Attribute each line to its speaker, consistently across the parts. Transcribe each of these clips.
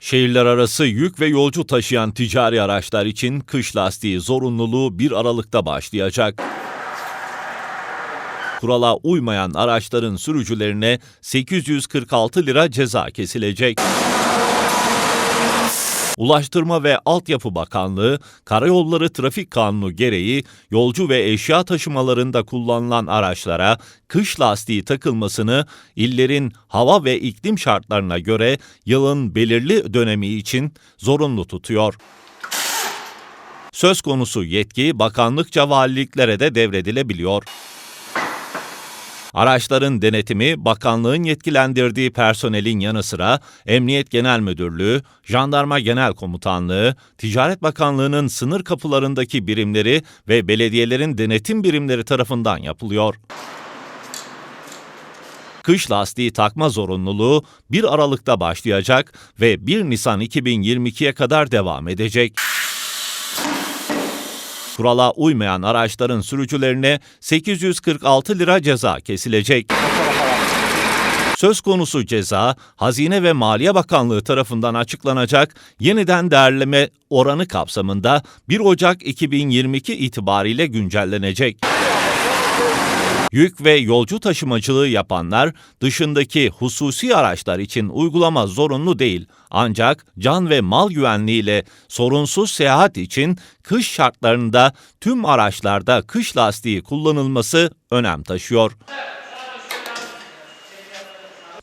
Speaker 1: Şehirler arası yük ve yolcu taşıyan ticari araçlar için kış lastiği zorunluluğu 1 Aralık'ta başlayacak. Kurala uymayan araçların sürücülerine 846 lira ceza kesilecek. Ulaştırma ve Altyapı Bakanlığı, Karayolları Trafik Kanunu gereği yolcu ve eşya taşımalarında kullanılan araçlara kış lastiği takılmasını illerin hava ve iklim şartlarına göre yılın belirli dönemi için zorunlu tutuyor. Söz konusu yetki bakanlıkça valiliklere de devredilebiliyor. Araçların denetimi bakanlığın yetkilendirdiği personelin yanı sıra Emniyet Genel Müdürlüğü, Jandarma Genel Komutanlığı, Ticaret Bakanlığı'nın sınır kapılarındaki birimleri ve belediyelerin denetim birimleri tarafından yapılıyor. Kış lastiği takma zorunluluğu 1 Aralık'ta başlayacak ve 1 Nisan 2022'ye kadar devam edecek. Kurala uymayan araçların sürücülerine 846 lira ceza kesilecek. Söz konusu ceza, Hazine ve Maliye Bakanlığı tarafından açıklanacak yeniden değerleme oranı kapsamında 1 Ocak 2022 itibariyle güncellenecek. Yük ve yolcu taşımacılığı yapanlar dışındaki hususi araçlar için uygulama zorunlu değil. Ancak can ve mal güvenliğiyle sorunsuz seyahat için kış şartlarında tüm araçlarda kış lastiği kullanılması önem taşıyor.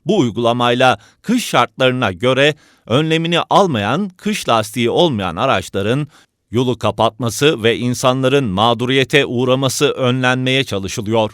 Speaker 1: Bu uygulamayla kış şartlarına göre önlemini almayan, kış lastiği olmayan araçların yolu kapatması ve insanların mağduriyete uğraması önlenmeye çalışılıyor.